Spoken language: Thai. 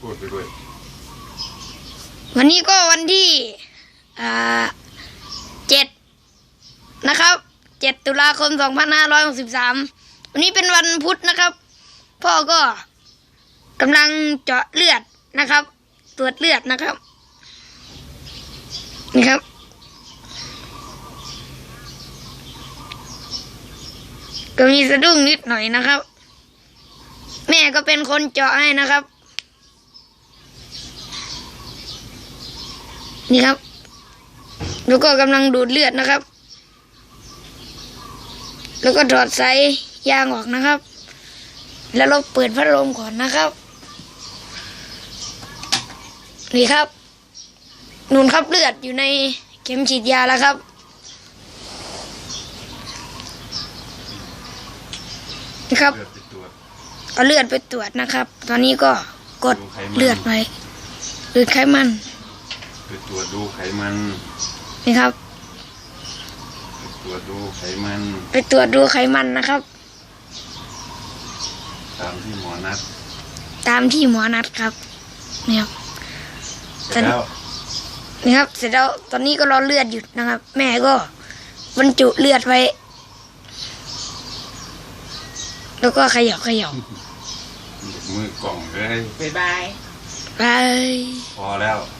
พูดไปด้วย วันนี้ก็วันที่อ่าเจ็ดนะครับเจ็ดตุลาคมสองพันห้าร้อยหกสิบสามวันนี้เป็นวันพุธนะครับ พ่อก็กำลังเจาะเลือดนะครับ ตรวจเลือดนะครับนี่ครับ ก็มีสะดุ้งนิดหน่อยนะครับ แม่ก็เป็นคนเจาะให้นะครับ นี่ครับ แล้วก็กำลังดูดเลือดนะครับ แล้วก็ถอดสายยางออกนะครับ แล้วเราเปิดพัดลมก่อนนะครับ นี่ครับนูนครับเลือดอยู่ในเข็มฉีดยาแล้วครับนี่ครับเอาเลือดไปตรวจนะครับ ตอนนี้ก็กดเลือดไปดูดไขมัน ไปตรวจดูไขมันนี่ครับ ไปตรวจดูไขมัน ไปตรวจดูไขมันนะครับ ตามที่หมอนัด ตามที่หมอนัดครับนี่ครับเสร็จแล้วนี่ครับ เสร็จแล้วตอนนี้ก็รอเลือดหยุดนะครับ แม่ก็บรรจุเลือดไว้ แล้วก็เขย่าเขย่ามือกล่องเลยบ๊ายบายไปพอแล้วบ